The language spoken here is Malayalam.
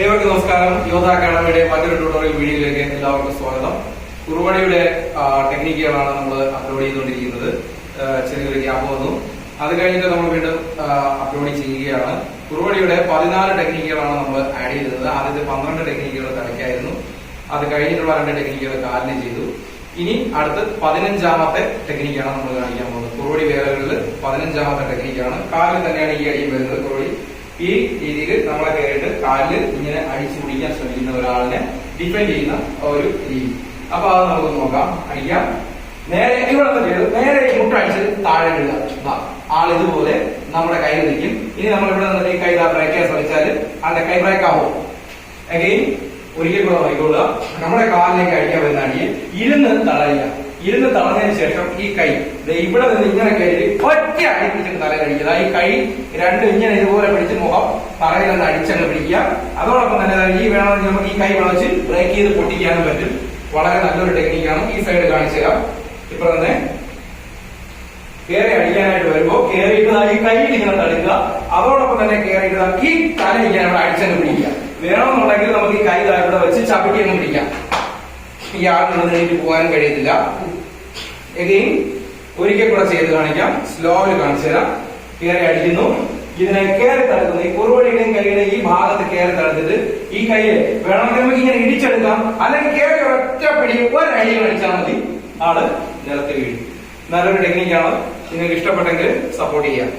ഏവർക്കും നമസ്കാരം. യോധ അക്കാഡമിയുടെ മറ്റൊരു ട്യൂട്ടോറിയൽ വീഡിയോയിലേക്ക് എല്ലാവർക്കും സ്വാഗതം. കുറുവടിയുടെ ടെക്നിക്കുകളാണ് നമ്മൾ അപ്ലോഡ് ചെയ്തുകൊണ്ടിരിക്കുന്നത്. ചെറിയൊരു ഗ്യാപ്പ് വന്നു. അത് കഴിഞ്ഞിട്ട് നമ്മൾ വീണ്ടും അപ്ലോഡ് ചെയ്യുകയാണ്. കുറുവടിയുടെ പതിനാല് ടെക്നിക്കുകളാണ് നമ്മൾ ആഡ് ചെയ്തത്. ആദ്യത്തെ പന്ത്രണ്ട് ടെക്നിക്കുകൾ തലയ്ക്കായിരുന്നു. അത് കഴിഞ്ഞിട്ടുള്ള രണ്ട് ടെക്നിക്കുകൾ കാലിന് ചെയ്തു. ഇനി അടുത്ത് പതിനഞ്ചാമത്തെ ടെക്നിക്കാണ് നമ്മൾ കാണിക്കാൻ പോകുന്നത്. കുറുവടി വേലകളിൽ പതിനഞ്ചാമത്തെ ടെക്നിക്കാണ് കാലിൽ തന്നെയാണ് ഈ അടിയും വരുന്നത് കുറുവടി. ഈ രീതിയിൽ നമ്മളെ കയറിയിട്ട് കാലിൽ ഇങ്ങനെ അടിച്ചു പിടിക്കാൻ ശ്രമിക്കുന്ന ഒരാളിനെ ഡിഫെൻഡ് ചെയ്യുന്ന ഒരു രീതി. അപ്പൊ അത് നമുക്ക് നോക്കാം. അടിക്കാം. നേരെ ഇവിടെ ചെയ്ത് നേരെ മുട്ടടിച്ച് താഴെ ഇടുക. ആൾ ഇതുപോലെ നമ്മുടെ കയ്യിൽ നിൽക്കും. ഇനി നമ്മൾ ഇവിടെ നിന്ന് ഈ കൈ ബ്രേക്ക് ചെയ്യാൻ ശ്രമിച്ചാൽ ആളുടെ കൈ ബ്രേക്ക് ആവും. അഗെയിൻ ഒരിക്കൽ കൂടെ നോക്കിക്കൊള്ളുക നമ്മുടെ കാലിലേക്ക് അടിക്കാൻ വരുന്ന അടിയെ ഇരുന്ന് തടയുക. ഇരുന്ന് തളഞ്ഞതിന് ശേഷം ഈ കൈ. ഇവിടെ നിന്ന് ഇങ്ങനെ കയറി ഒറ്റ അടിപ്പിച്ചിട്ട് തല കഴിക്കുക ഈ കൈ രണ്ടും ഇങ്ങനെ ഇതുപോലെ പിടിച്ച് മുഖം തറയിൽ നിന്ന് അടിച്ചങ്ങ് പിടിക്കുക. അതോടൊപ്പം തന്നെ ഈ വേണമെങ്കിൽ നമുക്ക് ഈ കൈ വളച്ച് ബ്രേക്ക് ചെയ്ത് പൊട്ടിക്കാനും പറ്റും. വളരെ നല്ലൊരു ടെക്നിക്കാണ് ഈ സൈഡ് കാണിച്ചു തരാം. ഇപ്പൊ തന്നെ കയറി അടിക്കാനായിട്ട് വരുമ്പോ കയറിയിട്ട് ഈ കൈയിൽ ഇങ്ങനെ തടുക്കുക. അതോടൊപ്പം തന്നെ കയറിയിട്ട് ഈ തല ഇങ്ങനെ അടിച്ചങ്ങ് പിടിക്കുക. വേണമെന്നുണ്ടെങ്കിൽ നമുക്ക് ഈ കൈ താഴെ വെച്ച് ചവിട്ടി അങ്ങ് പിടിക്കാം. ഈ നീട്ടി പോകാൻ കഴിയത്തില്ല. എഗെയിൻ ഒരിക്കൽ കൂടെ ചെയ്ത് കാണിക്കാം. സ്ലോയിൽ കാണിച്ചു തരാം. കയറി അടിക്കുന്നു. ഇതിനെ കയറി തടുക്കുന്നു. ഈ കുറുവടിയുടെയും കൈയുടെ ഈ ഭാഗത്ത് കയറി തടുത്തിട്ട് ഈ കൈയെ വേണമെങ്കിൽ നമുക്ക് ഇങ്ങനെ ഇടിച്ചെടുക്കാം. അല്ലെങ്കിൽ കയറി ഒറ്റ പിടി ഒരടി അടിച്ചാൽ മതി. ആൾ നിലത്ത് വീഴും. നല്ലൊരു ടെക്നിക്കാണ് നിങ്ങൾക്ക് ഇഷ്ടപ്പെട്ടെങ്കിൽ സപ്പോർട്ട് ചെയ്യാം.